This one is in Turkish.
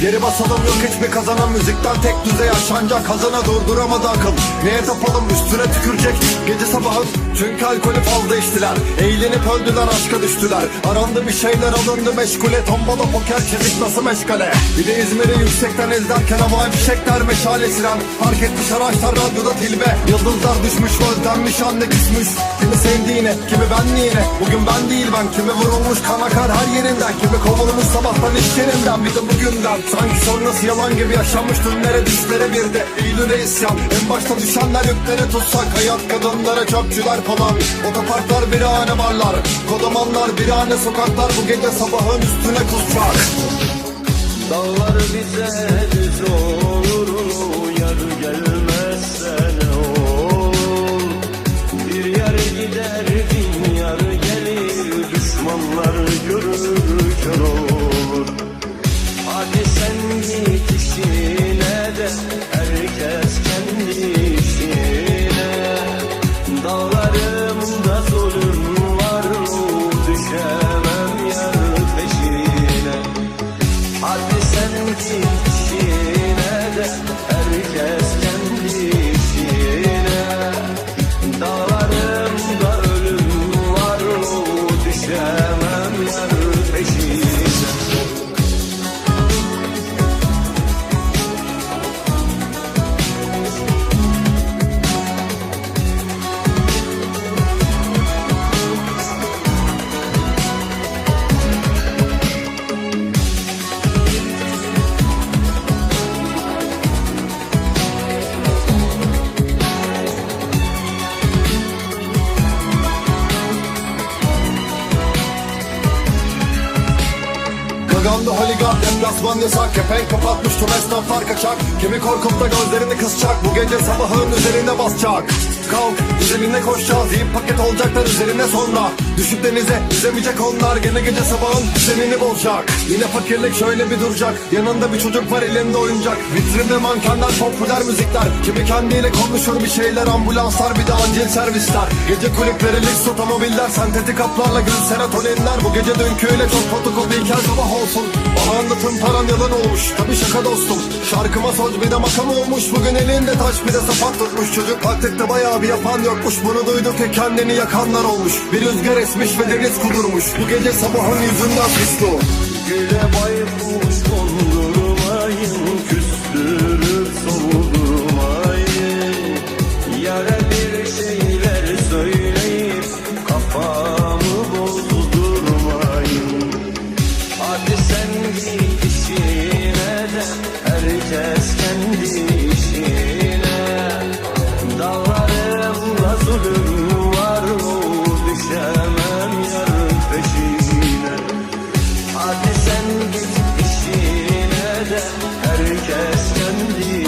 Geri basalım yok hiçbir kazanan. Müzikten tek düze yaşanacak. Kazana durduramadı akıl. Neye tapalım? Üstüne tükürecek. Gece sabahın çünkü alkolü fazla içtiler. Eğlenip öldüler aşka düştüler. Arandı bir şeyler alındı meşgule. Tombala poker çizik nasıl meşgale? Bir de İzmir'i yüksekten izlerken havai fişekler meşale siren Fark etmiş araçlar radyoda tilbe. Yıldızlar düşmüş gözlenmiş anne küsmüş. Kimi sevdiğine kimi benliğine. Bugün ben değil ben. Kimi vurulmuş kan akar her yerinden. Kimi kovulmuş sabahtan iş yerinden. Bir de bugünden. Sanki sonrası yalan gibi yaşanmış. Dünlere düşlere bir de. Eylül'e isyan. En başta düşenler yükleri tutsak. Hayat kadınlara çöpçüler falan Otoparklar birahane barlar Kodamanlar birahane sokaklar. Bu gece sabahın üstüne kusacak Dağlar bize düz olur. Yar gelmezse ne olur? Bir yer gider bin yar gelir. Düşmanlar görür kör olur Hadi sen git işine de herkes Gaganda holigan deplasman yasak. Kepenk kapatmış tüm esnaflar kaçak. Kimi korkup da gözlerini kısacak. Bu gece sabahın üzerine basacak Kalk üzerine koşacağız Yiyip paket olacaklar üzerine sonra. Düşüp denize yüzemeyecek onlar. Gene gece sabahın düzenini bozacak. Yine fakirlik şöyle bir duracak. Yanında bir çocuk var elinde oyuncak. Vitrinde mankenler popüler müzikler. Kimi kendiyle konuşur bir şeyler Ambulanslar bir de acil servisler. Gece kulüpleri lüks otomobiller Sentetik haplarla gül serotoninler Bu gece dünküyle çok fotokopiyken sabah olsun. Bana anlatın paran yalan olmuş. Tabi şaka dostum. Şarkıma söz bir de makam olmuş. Bugün elinde taş bir de sapat tutmuş. Çocuk taktikte bayağı bir yapan yokmuş Bunu duyduk ki kendini yakanlar olmuş. Bir rüzgar esmiş ve deniz kudurmuş. Bu gece sabahın yüzünden pisli Güle baykuş kondurmayın Küstürüp soldurmayın Yara bir şeyler söyleyip Kafamı bozdurmayın. Hadi sen git işine de Herkes kendi var o düşemem yar peşine. Hadi sen git işine de herkes kendi